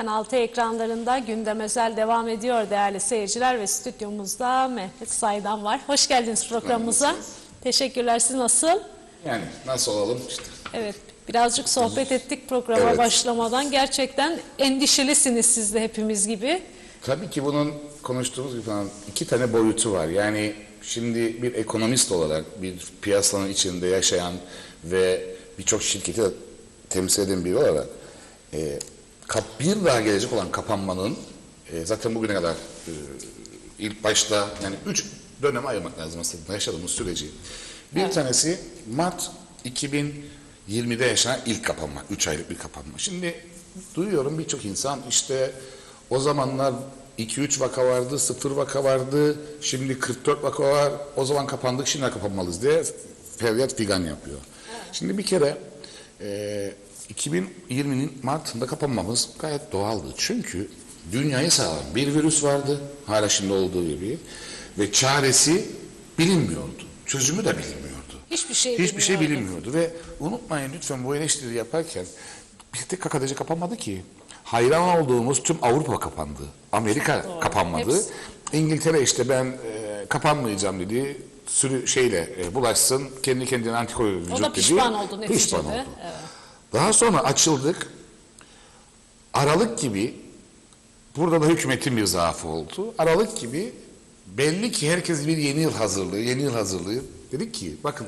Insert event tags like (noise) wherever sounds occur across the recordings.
Kanal T ekranlarında gündem özel devam ediyor değerli seyirciler ve stüdyomuzda Mehmet Saydan var. Hoş geldiniz programımıza. Teşekkürler. Siz nasıl? Yani nasıl olalım işte. Evet, birazcık sohbet ettik programa Evet. başlamadan. Gerçekten endişelisiniz siz de hepimiz gibi. Tabii ki bunun konuştuğumuz gibi falan iki tane boyutu var. Yani şimdi bir ekonomist olarak bir piyasanın içinde yaşayan ve birçok şirketi temsil eden biri olarak e, kap, bir daha gelecek olan kapanmanın e, zaten bugüne kadar e, ilk başta yani üç döneme ayırmak lazım aslında yaşadığımız süreci. Bir tanesi Mart 2020'de yaşanan ilk kapanma, 3 aylık bir kapanma. Şimdi duyuyorum birçok insan işte o zamanlar 2-3 vaka vardı, 0 vaka vardı, şimdi 44 vaka var, o zaman kapandık, şimdi kapanmalıyız diye feryat figan yapıyor. Şimdi bir kere e, 2020'nin Mart'ında kapanmamız gayet doğaldı. Çünkü dünyayı saran bir virüs vardı, hala şimdi olduğu gibi ve çaresi bilinmiyordu, çözümü de bilinmiyordu. Hiçbir şey Hiçbir şey bilinmiyordu ve unutmayın lütfen bu eleştiri yaparken bir tek KKTC kapanmadı ki. Hayran olduğumuz tüm Avrupa kapandı. Amerika kapanmadı. Hepsi. İngiltere işte ben e, kapanmayacağım dedi. Sürü şeyle e, bulaşsın. Kendi kendine antikor vücut O da dedi. pişman oldu neticede. Pişman oldu. Evet. Daha sonra açıldık. Aralık gibi burada da hükümetin bir zaafı oldu. Aralık gibi belli ki herkes bir yeni yıl hazırlığı, yeni yıl hazırlığı. Dedik ki bakın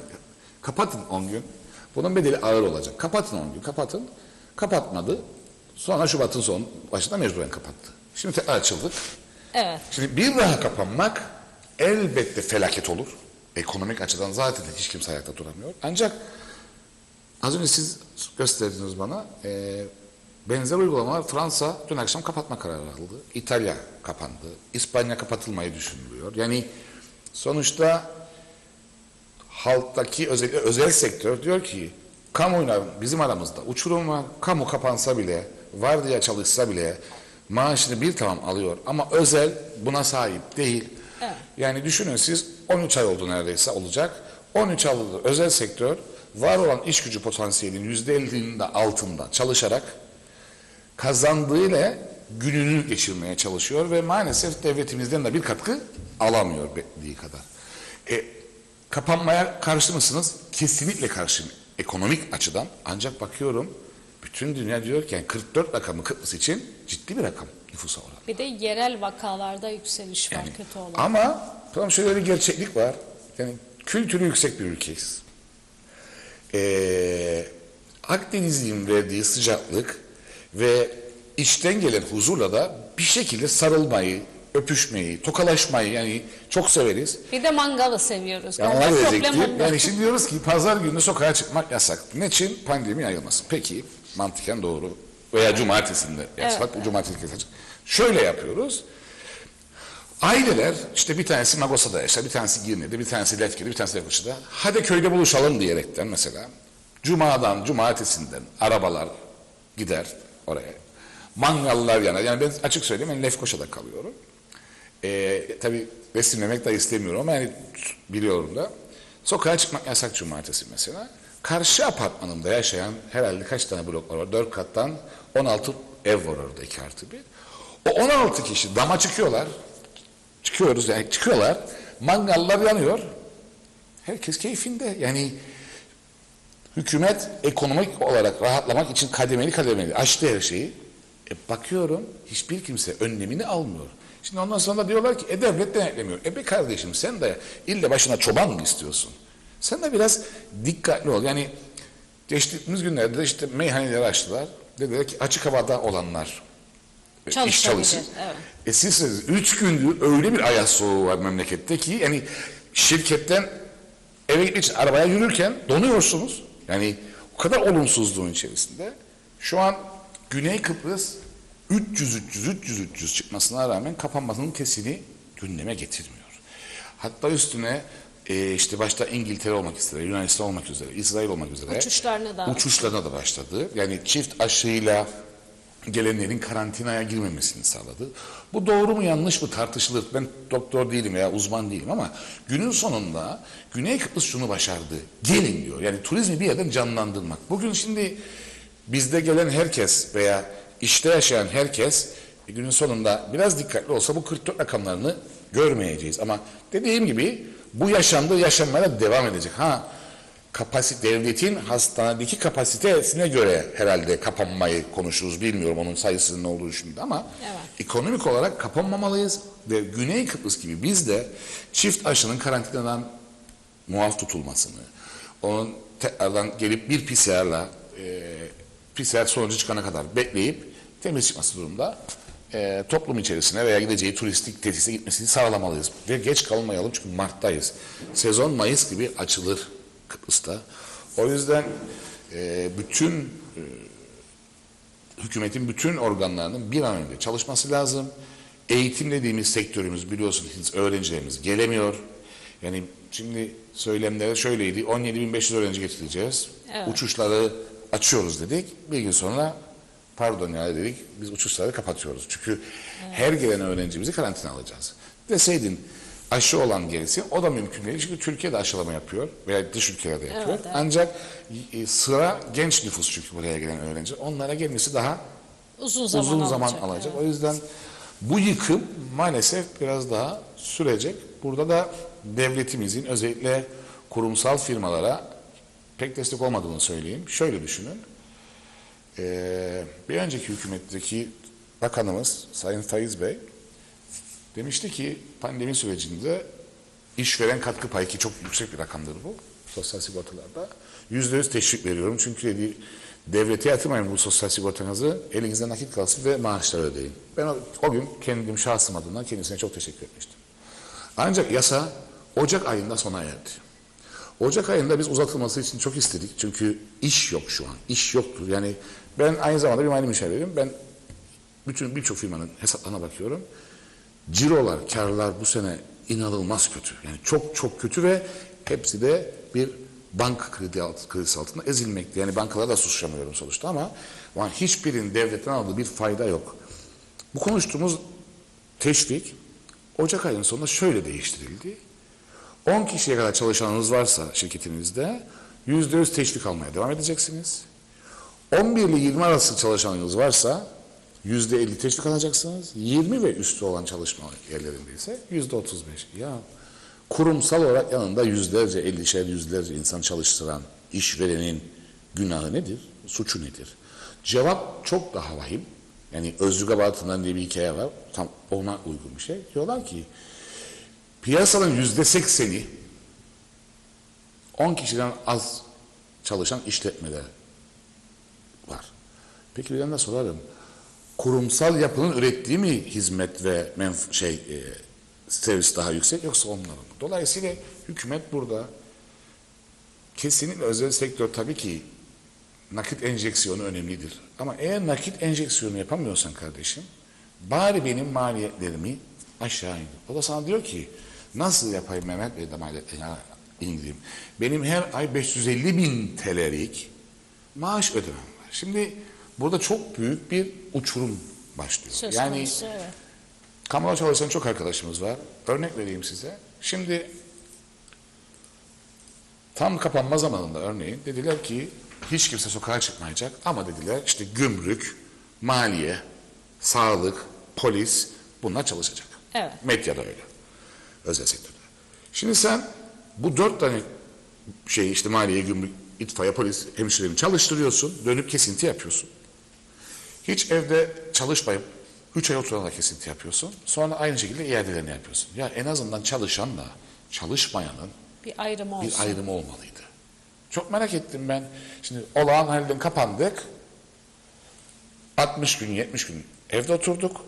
kapatın 10 gün. Bunun bedeli ağır olacak. Kapatın 10 gün, kapatın. Kapatmadı. Sonra Şubat'ın son başında mecburen kapattı. Şimdi tekrar açıldık. Evet. Şimdi bir daha kapanmak elbette felaket olur. Ekonomik açıdan zaten hiç kimse ayakta duramıyor. Ancak az önce siz gösterdiniz bana e, benzer uygulamalar Fransa dün akşam kapatma kararı aldı. İtalya kapandı. İspanya kapatılmayı düşünülüyor. Yani sonuçta halktaki özellikle özel sektör diyor ki kamuoyuna bizim aramızda uçurum var. Kamu kapansa bile, var diye çalışsa bile maaşını bir tamam alıyor ama özel buna sahip değil. Evet. Yani düşünün siz 13 ay oldu neredeyse olacak. 13 aylık özel sektör var olan iş gücü potansiyelinin %50'nin de altında çalışarak kazandığıyla gününü geçirmeye çalışıyor ve maalesef devletimizden de bir katkı alamıyor beklediği kadar. E, kapanmaya karşı mısınız? Kesinlikle karşıyım ekonomik açıdan. Ancak bakıyorum bütün dünya diyor ki yani 44 rakamı Kıbrıs için ciddi bir rakam nüfusa oranı. Bir de yerel vakalarda yükseliş var Yani, kötü olan. Ama tamam şöyle bir gerçeklik var. Yani kültürü yüksek bir ülkeyiz. Ee, Akdeniz'in verdiği sıcaklık ve içten gelen huzurla da bir şekilde sarılmayı, öpüşmeyi, tokalaşmayı yani çok severiz. Bir de mangalı seviyoruz. Yani ona onda. Yani şimdi diyoruz ki pazar günü sokağa çıkmak yasak. Ne için? Pandemi yayılmasın. Peki mantıken doğru. Veya cumartesinde yasak. Evet, Bu cumartesi kesecek. Şöyle yapıyoruz. Aileler işte bir tanesi Magosa'da yaşar, bir tanesi Girne'de, bir tanesi Lefke'de, bir tanesi Lefkoşa'da. Hadi köyde buluşalım diyerekten mesela. Cuma'dan, cumartesinden arabalar gider oraya. Mangallar yanar. Yani ben açık söyleyeyim ben Lefkoşa'da kalıyorum. Ee, tabii resimlemek de istemiyorum ama yani biliyorum da. Sokağa çıkmak yasak cumartesi mesela. Karşı apartmanımda yaşayan herhalde kaç tane blok var? Dört kattan 16 ev var orada iki artı bir. O 16 kişi dama çıkıyorlar. Çıkıyoruz yani çıkıyorlar. Mangallar yanıyor. Herkes keyfinde. Yani hükümet ekonomik olarak rahatlamak için kademeli kademeli açtı her şeyi. E bakıyorum hiçbir kimse önlemini almıyor. Şimdi ondan sonra da diyorlar ki e devlet denetlemiyor. E be kardeşim sen de ille başına çoban mı istiyorsun? Sen de biraz dikkatli ol. Yani geçtiğimiz günlerde de işte meyhaneleri açtılar. Dediler ki açık havada olanlar iş çalışsın. evet. E siz, siz üç gündür öyle bir ayaz soğuğu var memlekette ki yani şirketten eve gitmek için arabaya yürürken donuyorsunuz. Yani o kadar olumsuzluğun içerisinde. Şu an Güney Kıbrıs 300 300 300 300 çıkmasına rağmen kapanmasının kesini gündeme getirmiyor. Hatta üstüne e, işte başta İngiltere olmak üzere, Yunanistan olmak üzere, İsrail olmak üzere Uçuşlarına da- uçuşlarına da başladı. Yani çift aşıyla gelenlerin karantinaya girmemesini sağladı. Bu doğru mu yanlış mı tartışılır. Ben doktor değilim veya uzman değilim ama günün sonunda Güney Kıbrıs şunu başardı. Gelin diyor. Yani turizmi bir yerden canlandırmak. Bugün şimdi bizde gelen herkes veya işte yaşayan herkes e, günün sonunda biraz dikkatli olsa bu 44 rakamlarını görmeyeceğiz. Ama dediğim gibi bu yaşamda yaşanmaya devam edecek. Ha kapasite devletin hastanedeki kapasitesine göre herhalde kapanmayı konuşuruz. Bilmiyorum onun sayısının ne olduğu şimdi ama Evet. ekonomik olarak kapanmamalıyız ve Güney Kıbrıs gibi biz de çift aşının karantinadan muaf tutulmasını, onun tekrardan gelip bir PCR'la e, PCR sonucu çıkana kadar bekleyip temiz çıkması durumda e, toplum içerisine veya gideceği turistik tesise gitmesini sağlamalıyız. Ve geç kalmayalım çünkü Mart'tayız. Sezon Mayıs gibi açılır Kıbrıs'ta. O yüzden e, bütün e, hükümetin bütün organlarının bir an önce çalışması lazım. Eğitim dediğimiz sektörümüz biliyorsunuz öğrencilerimiz gelemiyor. Yani şimdi söylemlere şöyleydi 17.500 öğrenci getireceğiz. Evet. Uçuşları açıyoruz dedik. Bir gün sonra pardon ya dedik biz uçuşları kapatıyoruz. Çünkü her gelen öğrencimizi karantina alacağız. Deseydin aşı olan gelsin o da mümkün değil. Çünkü Türkiye de aşılama yapıyor veya dış ülkelerde yapıyor. Evet, evet. Ancak e, sıra genç nüfus çünkü buraya gelen öğrenci. Onlara gelmesi daha Uzun zaman uzun zaman alacak, alacak. evet. O yüzden bu yıkım maalesef biraz daha sürecek. Burada da devletimizin özellikle kurumsal firmalara pek destek olmadığını söyleyeyim. Şöyle düşünün. Ee, bir önceki hükümetteki bakanımız Sayın Faiz Bey demişti ki pandemi sürecinde işveren katkı payı ki çok yüksek bir rakamdır bu sosyal sigortalarda. Yüzde yüz teşvik veriyorum çünkü dedi, devlete yatırmayın bu sosyal sigortanızı elinizde nakit kalsın ve maaşlar ödeyin. Ben o, o gün kendim şahsım adına kendisine çok teşekkür etmiştim. Ancak yasa Ocak ayında sona erdi. Ocak ayında biz uzatılması için çok istedik. Çünkü iş yok şu an. İş yoktur. Yani ben aynı zamanda bir mali müşavirim. Ben bütün birçok firmanın hesaplarına bakıyorum. Cirolar, karlar bu sene inanılmaz kötü. Yani çok çok kötü ve hepsi de bir banka kredi alt, kredisi altında ezilmekte. Yani bankalara da suçlamıyorum sonuçta ama, ama hiçbirinin devletten aldığı bir fayda yok. Bu konuştuğumuz teşvik Ocak ayının sonunda şöyle değiştirildi. 10 kişiye kadar çalışanınız varsa şirketinizde %100 teşvik almaya devam edeceksiniz. 11 ile 20 arası çalışanınız varsa %50 teşvik alacaksınız. 20 ve üstü olan çalışma yerlerinde ise %35. Ya kurumsal olarak yanında yüzlerce, ellişer yüzlerce insan çalıştıran işverenin günahı nedir? Suçu nedir? Cevap çok daha vahim. Yani Özgür Abartından diye bir hikaye var. Tam ona uygun bir şey. Diyorlar ki piyasanın yüzde sekseni 10 kişiden az çalışan işletmeler var. Peki bir de sorarım. Kurumsal yapının ürettiği mi hizmet ve menf şey e, servis daha yüksek yoksa onların mı? Dolayısıyla hükümet burada kesinlikle özel sektör tabii ki nakit enjeksiyonu önemlidir. Ama eğer nakit enjeksiyonu yapamıyorsan kardeşim bari benim maliyetlerimi aşağı indir. O da sana diyor ki nasıl yapayım Mehmet Bey de maliyetlerini indireyim. Benim her ay 550 bin TL'lik maaş ödemem var. Şimdi burada çok büyük bir uçurum başlıyor. Söz yani konusu, evet. çalışan çok arkadaşımız var. Örnek vereyim size. Şimdi tam kapanma zamanında örneğin dediler ki hiç kimse sokağa çıkmayacak ama dediler işte gümrük, maliye, sağlık, polis bunlar çalışacak. Evet. Medyada öyle. Özel sektörde. Şimdi sen bu dört tane şey işte maliye, gümrük, itfaiye, polis, hemşirelerini çalıştırıyorsun. Dönüp kesinti yapıyorsun. Hiç evde çalışmayıp 3 ay oturana kesinti yapıyorsun. Sonra aynı şekilde iadelerini yapıyorsun. Ya en azından çalışanla çalışmayanın Bir ayrım olsun. bir ayrım olmalıydı. Çok merak ettim ben. Şimdi olağan halden kapandık. 60 gün, 70 gün evde oturduk.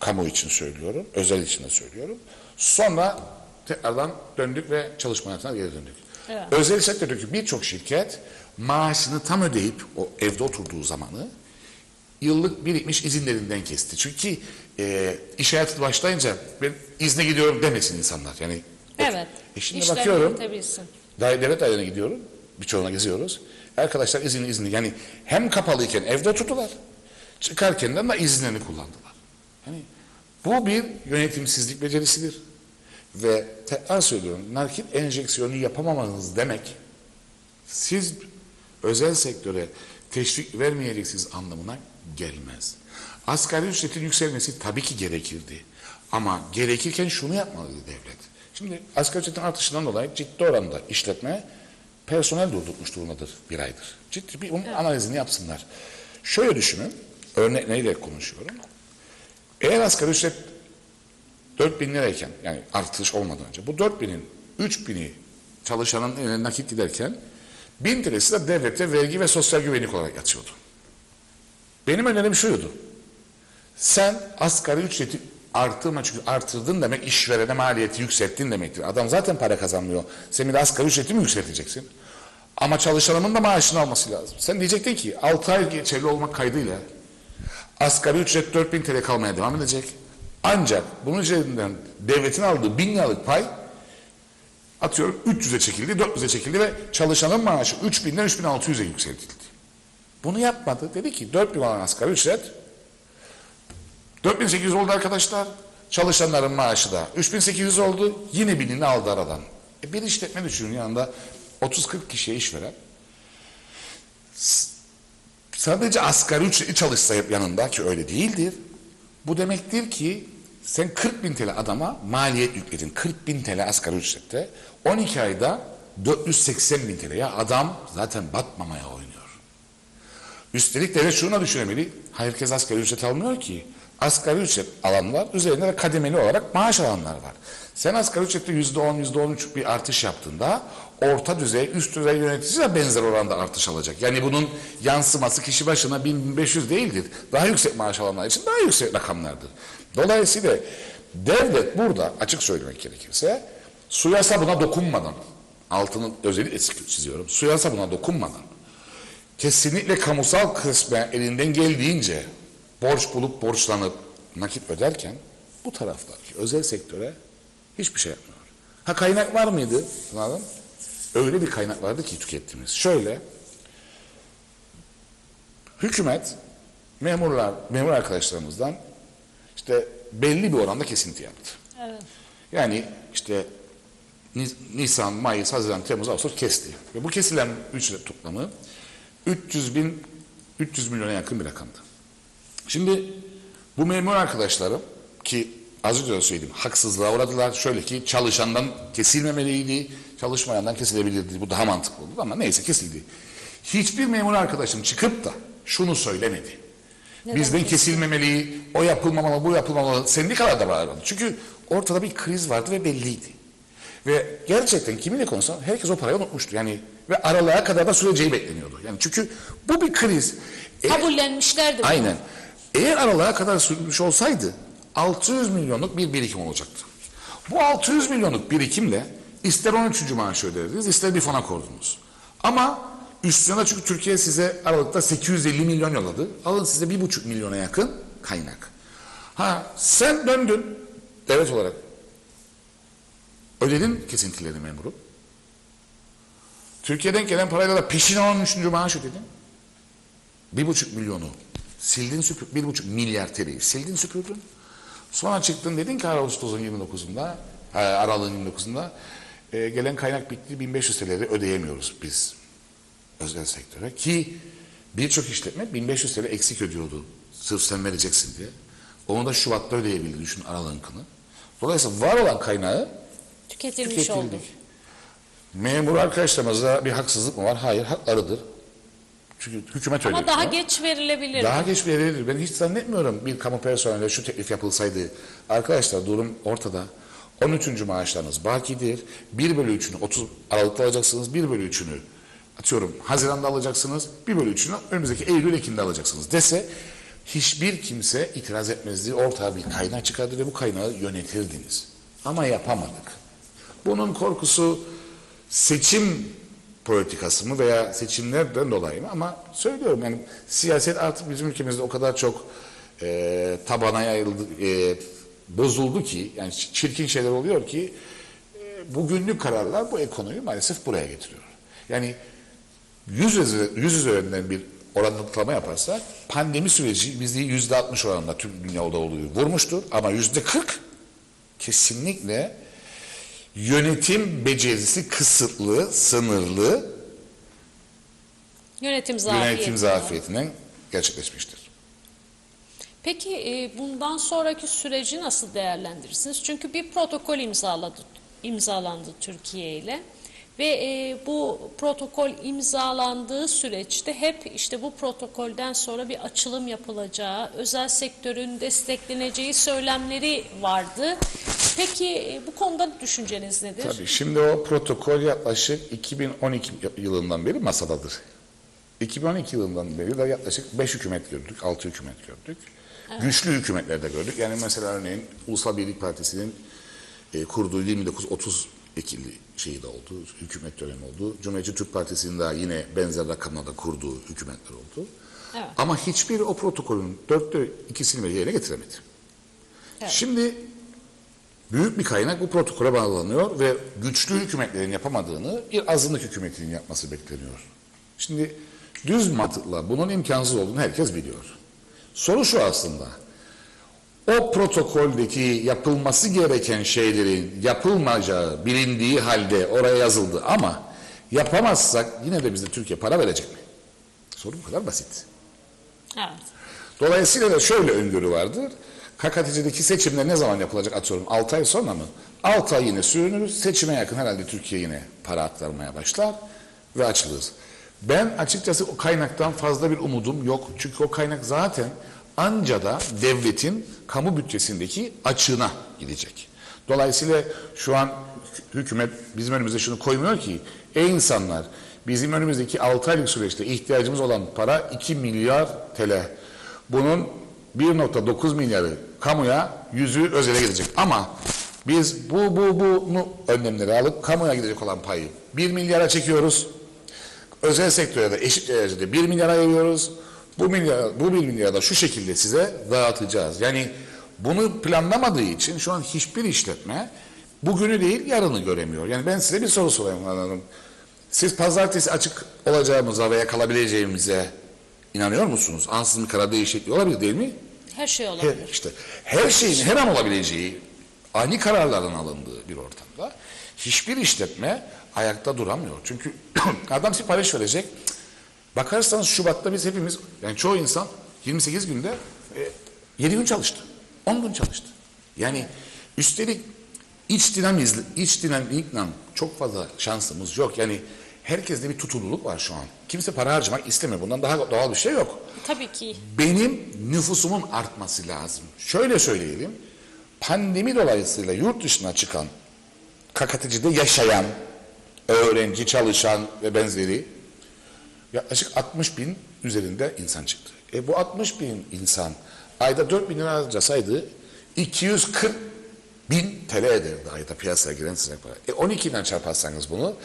Kamu için söylüyorum, özel için de söylüyorum. Sonra tekrardan döndük ve çalışma hayatına geri döndük. Evet. Özel sektördeki birçok şirket maaşını tam ödeyip o evde oturduğu zamanı yıllık birikmiş izinlerinden kesti. Çünkü e, iş hayatı başlayınca ben izne gidiyorum demesin insanlar. Yani Evet. e şimdi İşlerini bakıyorum yürütebilsin. Daire, devlet dairelerine gidiyorum. Birçoğuna geziyoruz. Arkadaşlar izinli izinli. Yani hem kapalıyken evde tuttular. Çıkarken de ama izinlerini kullandılar. Yani bu bir yönetimsizlik becerisidir. Ve tekrar söylüyorum nakit enjeksiyonu yapamamanız demek siz özel sektöre teşvik vermeyeceksiniz anlamına gelmez. Asgari ücretin yükselmesi tabii ki gerekirdi. Ama gerekirken şunu yapmalıydı devlet. Şimdi asgari ücretin artışından dolayı ciddi oranda işletme personel durdurmuş durumdadır bir aydır. Ciddi bir onun analizini yapsınlar. Şöyle düşünün, örnekleriyle konuşuyorum. Eğer asgari ücret 4 bin lirayken yani artış olmadan önce bu 4 binin 3 bini çalışanın eline nakit giderken 1000 TL'si de devlete vergi ve sosyal güvenlik olarak yatıyordu. Benim önerim şuydu. Sen asgari ücreti artırma çünkü artırdın demek işverene maliyeti yükselttin demektir. Adam zaten para kazanmıyor. Sen bir de asgari ücreti mi yükselteceksin? Ama çalışanımın da maaşını alması lazım. Sen diyecektin ki 6 ay geçerli olmak kaydıyla asgari ücret 4000 TL kalmaya devam edecek. Ancak bunun üzerinden devletin aldığı 1000 liralık pay atıyorum 300'e çekildi, 400'e çekildi ve çalışanın maaşı 3000'den 3600'e yükseltildi. Bunu yapmadı. Dedi ki 4000 olan asgari ücret 4800 oldu arkadaşlar. Çalışanların maaşı da 3800 oldu. Yine binini aldı aradan. E bir işletme düşünün yanında 30-40 kişiye iş veren. Sadece asgari ücretli çalışsa yanında ki öyle değildir. Bu demektir ki sen 40 bin TL adama maliyet yükledin. 40 bin TL asgari ücrette. 12 ayda 480 bin TL. Ya adam zaten batmamaya oynuyor. Üstelik devlet şunu da düşünemeli. Herkes asgari ücret almıyor ki. Asgari ücret alanlar üzerinde de kademeli olarak maaş alanlar var. Sen asgari ücrette yüzde on, yüzde on üç bir artış yaptığında orta düzey, üst düzey yönetici de benzer oranda artış alacak. Yani bunun yansıması kişi başına 1500 değildir. Daha yüksek maaş alanlar için daha yüksek rakamlardır. Dolayısıyla devlet burada açık söylemek gerekirse suyasa buna dokunmadan, altını özellikle çiziyorum, suyasa buna dokunmadan kesinlikle kamusal kısmen elinden geldiğince borç bulup borçlanıp nakit öderken bu taraftaki özel sektöre hiçbir şey yapmıyor. Ha kaynak var mıydı? Anladın? Öyle bir kaynak vardı ki tükettiğimiz. Şöyle hükümet memurlar, memur arkadaşlarımızdan işte belli bir oranda kesinti yaptı. Evet. Yani işte Nis- Nisan, Mayıs, Haziran, Temmuz, Ağustos kesti. Ve bu kesilen ücret toplamı 300 bin, 300 milyona yakın bir rakamdı. Şimdi bu memur arkadaşlarım ki az önce de söyledim haksızlığa uğradılar. Şöyle ki çalışandan kesilmemeliydi, çalışmayandan kesilebilirdi. Bu daha mantıklı oldu ama neyse kesildi. Hiçbir memur arkadaşım çıkıp da şunu söylemedi. Neden Bizden kesilmemeli, o yapılmamalı, bu yapılmamalı. Sendikalar da bağırdı. Çünkü ortada bir kriz vardı ve belliydi. Ve gerçekten kiminle konuşsam herkes o parayı unutmuştu. Yani ve aralığa kadar da süreceği bekleniyordu. Yani çünkü bu bir kriz. E- Kabullenmişlerdi bunu. Aynen. Eğer aralığa kadar sürmüş olsaydı 600 milyonluk bir birikim olacaktı. Bu 600 milyonluk birikimle ister 13. maaşı öderdiniz ister bir fona kordunuz. Ama üstüne çünkü Türkiye size Aralık'ta 850 milyon yolladı. Alın size 1,5 milyona yakın kaynak. Ha sen döndün devlet olarak ödedin kesintilerini memuru. Türkiye'den gelen parayla da peşin 13. maaş ödedin. Bir buçuk milyonu sildin süpür, bir buçuk milyar TL'yi sildin süpürdün. Sonra çıktın dedin ki Ağustos'un 29'unda, e, Aralık'ın 29'unda e, gelen kaynak bitti 1500 TL'de ödeyemiyoruz biz özel sektöre. Ki birçok işletme 1500 TL eksik ödüyordu sırf sen vereceksin diye. Onu da Şubat'ta ödeyebildi düşün Aralık'ını. Dolayısıyla var olan kaynağı Tüketilmiş oldu. tüketildik. Memur arkadaşlarımıza bir haksızlık mı var? Hayır, haklarıdır. Çünkü hükümet öyle Ama daha geç verilebilir. Daha geç verilir. Ben hiç zannetmiyorum bir kamu personeline şu teklif yapılsaydı. Arkadaşlar durum ortada. 13. maaşlarınız bakidir. 1 bölü 3'ünü 30 Aralık'ta alacaksınız. 1 bölü 3'ünü atıyorum Haziran'da alacaksınız. 1 bölü 3'ünü önümüzdeki Eylül Ekim'de alacaksınız dese hiçbir kimse itiraz etmezdi. Ortaya bir kaynak çıkardı ve bu kaynağı yönetirdiniz. Ama yapamadık. Bunun korkusu seçim politikası mı veya seçimlerden dolayı mı ama söylüyorum yani siyaset artık bizim ülkemizde o kadar çok e, tabana yayıldı, e, bozuldu ki yani çirkin şeyler oluyor ki e, bugünlük kararlar bu ekonomiyi maalesef buraya getiriyor. Yani yüz, yüze- yüz üzerinden bir oranlama yaparsak pandemi süreci bizi yüzde altmış oranında tüm dünyada oluyor vurmuştur ama yüzde kırk kesinlikle yönetim becerisi kısıtlı, sınırlı Yönetim zafiyeti. yönetim zafiyetinden gerçekleşmiştir. Peki e, bundan sonraki süreci nasıl değerlendirirsiniz? Çünkü bir protokol imzaladı, imzalandı Türkiye ile ve e, bu protokol imzalandığı süreçte hep işte bu protokolden sonra bir açılım yapılacağı, özel sektörün destekleneceği söylemleri vardı. Peki e, bu konuda düşünceniz nedir? Tabii şimdi o protokol yaklaşık 2012 yılından beri masadadır. 2012 yılından beri de yaklaşık 5 hükümet gördük, 6 hükümet gördük. Güçlü hükümetler de gördük. Yani mesela örneğin Ulusal Birlik Partisi'nin e, kurduğu 29-30 Ekimli şeyi de oldu, hükümet dönemi oldu. Cumhuriyetçi Türk Partisi'nin daha yine benzer rakamlarda kurduğu hükümetler oldu. Evet. Ama hiçbir o protokolün dörtte ikisini bile yerine getiremedi. Evet. Şimdi büyük bir kaynak bu protokole bağlanıyor ve güçlü hükümetlerin yapamadığını bir azınlık hükümetinin yapması bekleniyor. Şimdi düz mantıkla bunun imkansız olduğunu herkes biliyor. Soru şu aslında. O protokoldeki yapılması gereken şeylerin yapılmayacağı bilindiği halde oraya yazıldı ama yapamazsak yine de bize Türkiye para verecek mi? Soru bu kadar basit. Evet. Dolayısıyla da şöyle öngörü vardır. KKTC'deki seçimler ne zaman yapılacak atıyorum 6 ay sonra mı? 6 ay yine sürünür. Seçime yakın herhalde Türkiye yine para aktarmaya başlar ve açılır. Ben açıkçası o kaynaktan fazla bir umudum yok. Çünkü o kaynak zaten anca da devletin kamu bütçesindeki açığına gidecek. Dolayısıyla şu an hükümet bizim önümüze şunu koymuyor ki ey insanlar bizim önümüzdeki 6 aylık süreçte ihtiyacımız olan para 2 milyar TL. Bunun 1.9 milyarı kamuya, yüzü özele gidecek. Ama biz bu bu bunu önlemleri alıp kamuya gidecek olan payı 1 milyara çekiyoruz. Özel sektöre de eşit derecede 1 milyar ayırıyoruz. Bu milyar, bu 1 milyarı da şu şekilde size dağıtacağız. Yani bunu planlamadığı için şu an hiçbir işletme bugünü değil yarını göremiyor. Yani ben size bir soru sorayım Hanım. Siz pazartesi açık olacağımıza veya kalabileceğimize inanıyor musunuz? Ansızın bir karar değişikliği olabilir değil mi? Her şey Her, olabilir. işte her şeyin her an olabileceği ani kararların alındığı bir ortamda hiçbir işletme ayakta duramıyor. Çünkü (clears throat) adam sipariş verecek. Bakarsanız Şubat'ta biz hepimiz yani çoğu insan 28 günde e, 7 gün çalıştı. 10 gün çalıştı. Yani üstelik iç dinamizm, iç dinamikle çok fazla şansımız yok. Yani herkeste bir tutumluluk var şu an. Kimse para harcamak istemiyor. Bundan daha doğal bir şey yok Tabii ki. benim nüfusumun artması lazım. Şöyle söyleyelim, pandemi dolayısıyla yurt dışına çıkan, KKTC'de yaşayan, öğrenci, çalışan ve benzeri yaklaşık 60 bin üzerinde insan çıktı. E bu 60 bin insan ayda 4 bin lira harcasaydı 240 bin TL ederdi ayda piyasaya giren sıcak para. E 12 ile çarparsanız bunu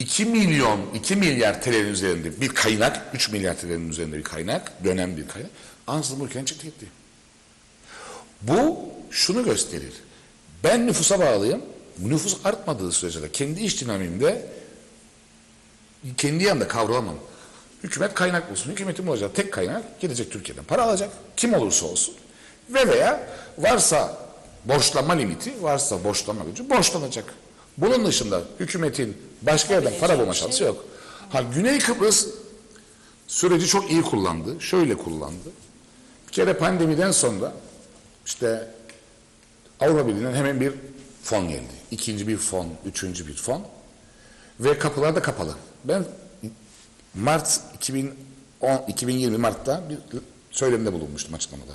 2 milyon, 2 milyar TL'nin üzerinde bir kaynak, 3 milyar TL'nin üzerinde bir kaynak, dönem bir kaynak. Ansızın bu ülkenin çıktı gitti. Bu şunu gösterir. Ben nüfusa bağlıyım. Nüfus artmadığı sürece de kendi iş dinamimde kendi yanında kavramam. Hükümet kaynak bulsun. Hükümetin bulacak tek kaynak gidecek Türkiye'den para alacak. Kim olursa olsun. Ve veya varsa borçlanma limiti, varsa borçlanma gücü borçlanacak. Bunun dışında hükümetin başka yerden para bulma şansı yok. Ha Güney Kıbrıs süreci çok iyi kullandı. Şöyle kullandı. Bir kere pandemiden sonra işte Avrupa Birliği'nden hemen bir fon geldi. İkinci bir fon, üçüncü bir fon. Ve kapılar da kapalı. Ben Mart 2010, 2020 Mart'ta bir söylemde bulunmuştum açıklamada.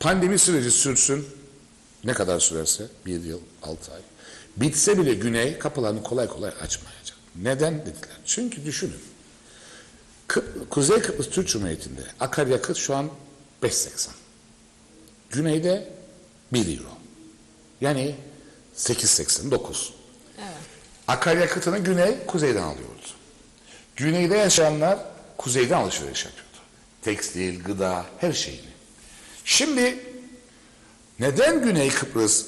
Pandemi süreci sürsün, ne kadar sürerse, bir yıl, altı ay. Bitse bile Güney kapılarını kolay kolay açmayacak. Neden dediler? Çünkü düşünün. Kıp- Kuzey Kıbrıs Türk Cumhuriyeti'nde akaryakıt şu an 5.80. Güneyde 1 euro. Yani 8.80, 9. Evet. Akaryakıtını güney, kuzeyden alıyordu. Güneyde yaşayanlar kuzeyden alışveriş yapıyordu. Tekstil, gıda, her şeyini. Şimdi neden Güney Kıbrıs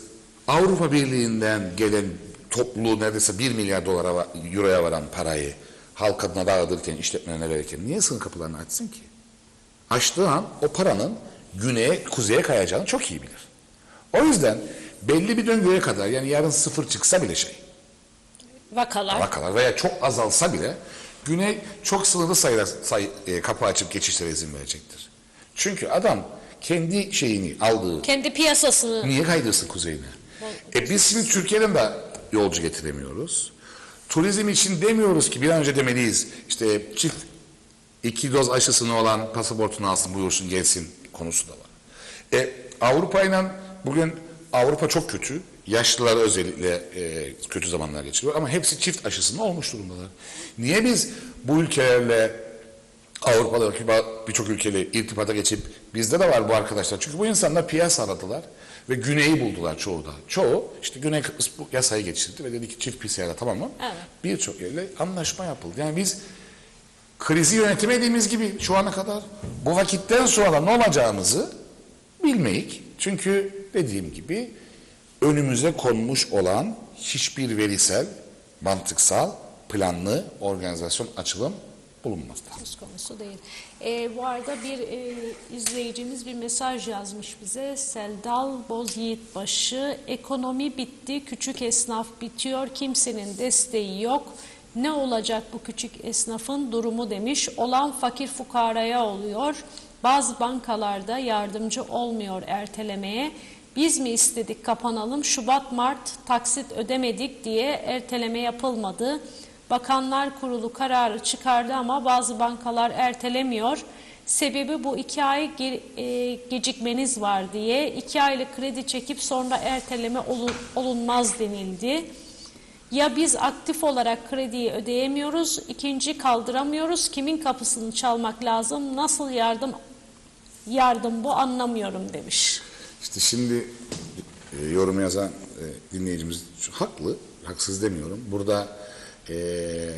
Avrupa Birliği'nden gelen toplu neredeyse 1 milyar dolara, euroya varan parayı halk adına dağıtırken, işletmelerine verirken niye sınır kapılarını açsın ki? Açtığı an o paranın güneye, kuzeye kayacağını çok iyi bilir. O yüzden belli bir döngüye kadar yani yarın sıfır çıksa bile şey, Vakalar. vakalar veya çok azalsa bile Güney çok sınırlı sayıda say, e, kapı açıp geçişlere izin verecektir. Çünkü adam kendi şeyini aldığı Kendi piyasasını Niye kaydırsın kuzeyine? E biz şimdi Türkiye'den de yolcu getiremiyoruz. Turizm için demiyoruz ki bir an önce demeliyiz. İşte çift iki doz aşısını olan pasaportunu alsın buyursun gelsin konusu da var. E, Avrupa ile bugün Avrupa çok kötü. Yaşlılar özellikle e, kötü zamanlar geçiriyor ama hepsi çift aşısını olmuş durumdalar. Niye biz bu ülkelerle Avrupa'daki ba- birçok ülkeyle irtibata geçip bizde de var bu arkadaşlar. Çünkü bu insanlar piyasa aradılar ve güneyi buldular çoğu da. Çoğu işte Güney Kıbrıs bu yasayı geçirdi ve dedi ki çift PCR'a tamam mı? Evet. Birçok yerle anlaşma yapıldı. Yani biz krizi yönetemediğimiz gibi şu ana kadar bu vakitten sonra ne olacağımızı bilmeyik. Çünkü dediğim gibi önümüze konmuş olan hiçbir verisel, mantıksal, planlı organizasyon açılım bulunmazda. söz konusu değil. E, bu arada bir e, izleyicimiz bir mesaj yazmış bize. Seldal Boz Yiğitbaşı, ekonomi bitti, küçük esnaf bitiyor, kimsenin desteği yok. Ne olacak bu küçük esnafın durumu demiş. Olan fakir fukaraya oluyor. Bazı bankalarda yardımcı olmuyor ertelemeye. Biz mi istedik kapanalım? Şubat, Mart taksit ödemedik diye erteleme yapılmadı. Bakanlar Kurulu kararı çıkardı ama bazı bankalar ertelemiyor. Sebebi bu iki ay e, gecikmeniz var diye. iki aylık kredi çekip sonra erteleme olun- olunmaz denildi. Ya biz aktif olarak krediyi ödeyemiyoruz, ikinci kaldıramıyoruz. Kimin kapısını çalmak lazım? Nasıl yardım yardım bu anlamıyorum demiş. İşte şimdi e, yorum yazan e, dinleyicimiz haklı, haksız demiyorum. Burada e,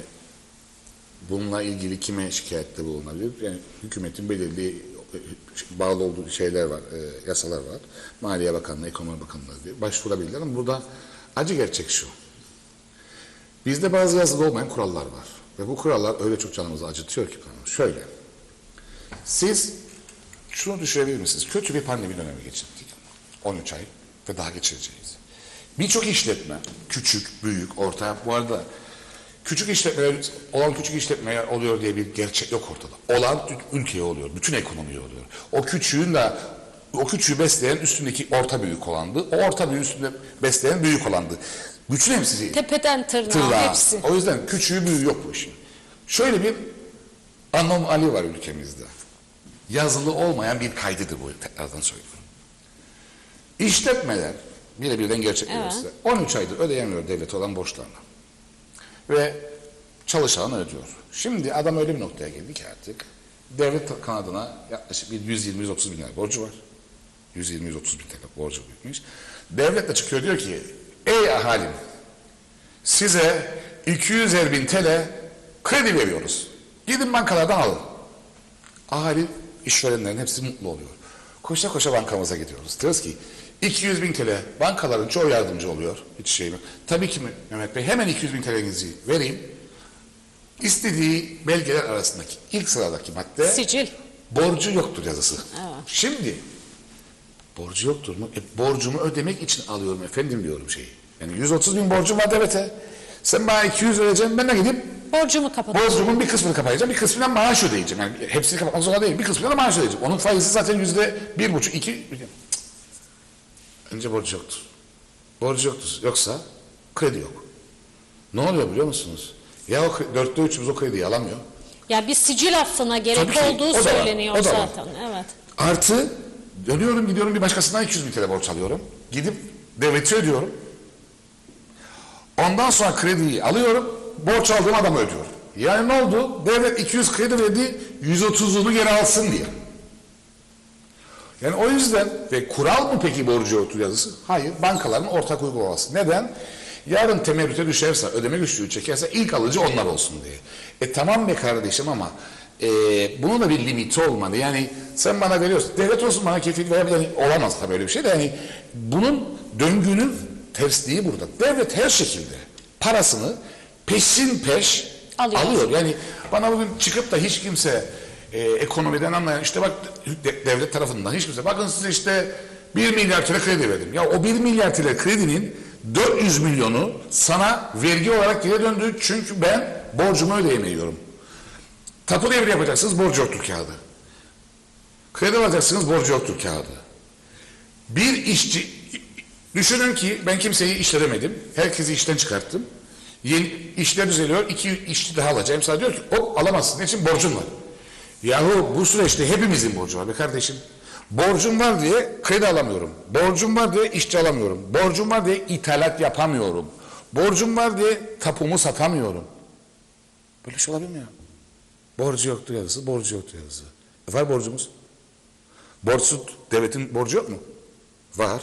bununla ilgili kime şikayette bulunabilir? Yani hükümetin belirli e, bağlı olduğu şeyler var, e, yasalar var. Maliye Bakanlığı, Ekonomi Bakanlığı diye başvurabilirler ama burada acı gerçek şu. Bizde bazı yazılı olmayan kurallar var. Ve bu kurallar öyle çok canımızı acıtıyor ki. Şöyle. Siz şunu düşünebilir misiniz? Kötü bir pandemi dönemi geçirdik. 13 ay ve daha geçireceğiz. Birçok işletme, küçük, büyük, orta, bu arada küçük işletmeler, olan küçük işletmeler oluyor diye bir gerçek yok ortada. Olan ülkeye oluyor, bütün ekonomiye oluyor. O küçüğün de o küçüğü besleyen üstündeki orta büyük olandı. O orta büyüğü üstünde besleyen büyük olandı. Bütün hepsi Tepeden tırnağa, tırnağı. hepsi. O yüzden küçüğü büyüğü yok bu işin. Şöyle bir anomali var ülkemizde. Yazılı olmayan bir kaydıdır bu tekrardan söylüyorum. İşletmeler birebirden gerçekleşiyor Evet. size. 13 aydır ödeyemiyor devlet olan borçlarını. Ve çalışan ödüyor. Şimdi adam öyle bir noktaya geldi ki artık devlet kanadına yaklaşık bir 120-130 bin lira borcu var. 120-130 bin TL borcu büyükmüş. Devlet de çıkıyor diyor ki ey ahalim size 200 bin TL kredi veriyoruz. Gidin bankalardan alın. Ahali işverenlerin hepsi mutlu oluyor. Koşa koşa bankamıza gidiyoruz. Diyoruz ki 200 bin TL bankaların çoğu yardımcı oluyor. Hiç şey mi? Tabii ki Mehmet Bey hemen 200 bin TL'nizi vereyim. İstediği belgeler arasındaki ilk sıradaki madde Sicil. borcu yoktur yazısı. Evet. Şimdi borcu yoktur mu? E, borcumu ödemek için alıyorum efendim diyorum şeyi. Yani 130 bin borcum var devlete. Sen bana 200 vereceksin ben de gidip Borcumu kapatacağım. borcumun bir kısmını kapatacağım, bir kısmından maaş ödeyeceğim. Yani hepsini kapatmak zorunda değil, bir kısmından da maaş ödeyeceğim. Onun faizi zaten yüzde bir buçuk, iki. Önce borcu yoktur. Borcu yoktur. Yoksa kredi yok. Ne oluyor biliyor musunuz? Ya o dörtte üçümüz o krediyi alamıyor. Ya bir sicil affına gerek ki, olduğu o da var, söyleniyor o da var. zaten. Evet. Artı dönüyorum gidiyorum bir başkasından 200 bin TL borç alıyorum. Gidip devleti ödüyorum. Ondan sonra krediyi alıyorum. Borç aldığım adamı ödüyorum. Yani ne oldu? Devlet 200 kredi verdi 130'unu geri alsın diye. Yani o yüzden ve kural mı peki borcu yoktur yazısı? Hayır. Bankaların ortak uygulaması. Neden? Yarın temerrüte düşerse, ödeme güçlüğü çekerse ilk alıcı onlar olsun diye. E tamam be kardeşim ama e, bunun da bir limiti olmalı. Yani sen bana veriyorsun. Devlet olsun bana kefil verebilir. Olamaz tabii öyle bir şey de. Yani bunun döngünün tersliği burada. Devlet her şekilde parasını peşin peş Alıyor. alıyor. Yani bana bugün çıkıp da hiç kimse e, ekonomiden anlayan işte bak de- devlet tarafından hiç kimse bakın size işte 1 milyar TL kredi verdim. Ya o 1 milyar TL kredinin 400 milyonu sana vergi olarak geri döndü. Çünkü ben borcumu ödeyemiyorum. Tapu devri yapacaksınız borcu yoktur kağıdı. Kredi alacaksınız borcu yoktur kağıdı. Bir işçi, düşünün ki ben kimseyi işletemedim. Herkesi işten çıkarttım. Yeni işler düzeliyor. iki işçi daha alacağım. Sana diyor ki hop alamazsın. Niçin? Borcun var. Yahu bu süreçte hepimizin borcu var be kardeşim. Borcum var diye kredi alamıyorum. Borcum var diye işçi alamıyorum. Borcum var diye ithalat yapamıyorum. Borcum var diye tapumu satamıyorum. Böyle şey olabilir mi ya? Borcu yoktu yazısı, borcu yoktu yazısı. E var borcumuz. Borçsuz devletin borcu yok mu? Var.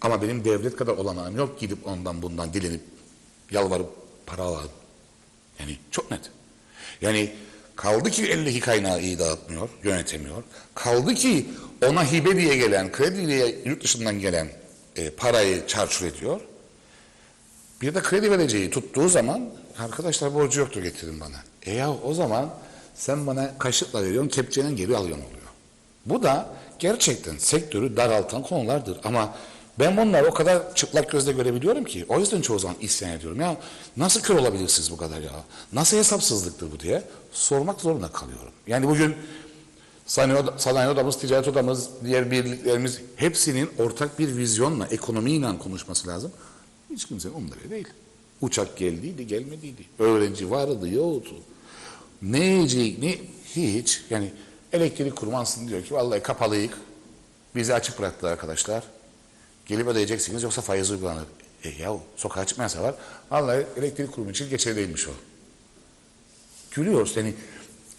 Ama benim devlet kadar olanağım yok gidip ondan bundan dilenip yalvarıp para alalım. Yani çok net. Yani kaldı ki eldeki kaynağı iyi dağıtmıyor, yönetemiyor. Kaldı ki ona hibe diye gelen, kredi diye yurt dışından gelen e, parayı çarçur ediyor. Bir de kredi vereceği tuttuğu zaman arkadaşlar borcu yoktur getirin bana. E ya o zaman sen bana kaşıkla veriyorsun, kepçeyle geri alıyorsun oluyor. Bu da gerçekten sektörü daraltan konulardır ama ben bunları o kadar çıplak gözle görebiliyorum ki o yüzden çoğu zaman isyan ediyorum. Ya nasıl kör olabilirsiniz bu kadar ya? Nasıl hesapsızlıktır bu diye sormak zorunda kalıyorum. Yani bugün sanayi, sanayi odamız, ticaret odamız, diğer birliklerimiz hepsinin ortak bir vizyonla, ekonomiyle konuşması lazım. Hiç kimsenin umurunda değil. Uçak geldiydi, gelmediydi. Öğrenci vardı, yoktu. Ne yiyecek, ne hiç. Yani elektrik kurmansın diyor ki vallahi kapalıyık. Bizi açık bıraktılar arkadaşlar. Gelip ödeyeceksiniz yoksa faiz uygulanır. E yahu sokağa çıkmayan var. Vallahi elektrik kurumu için geçerli değilmiş o. Gülüyoruz yani.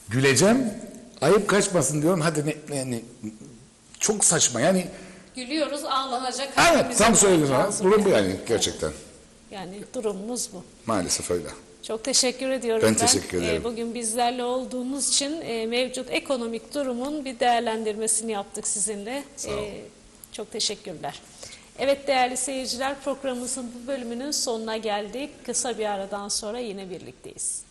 Güleceğim, ayıp kaçmasın diyorum. Hadi ne, ne, ne- çok saçma yani. Gülüyoruz ağlanacak. Evet tam yok. söyledin ha. Durum bu yani. gerçekten. Yani durumumuz bu. Maalesef öyle. Çok teşekkür ediyorum Ben teşekkür ederim. e, bugün bizlerle olduğunuz için e, mevcut ekonomik durumun bir değerlendirmesini yaptık sizinle. Sağ olun. E, çok teşekkürler. Evet değerli seyirciler programımızın bu bölümünün sonuna geldik. Kısa bir aradan sonra yine birlikteyiz.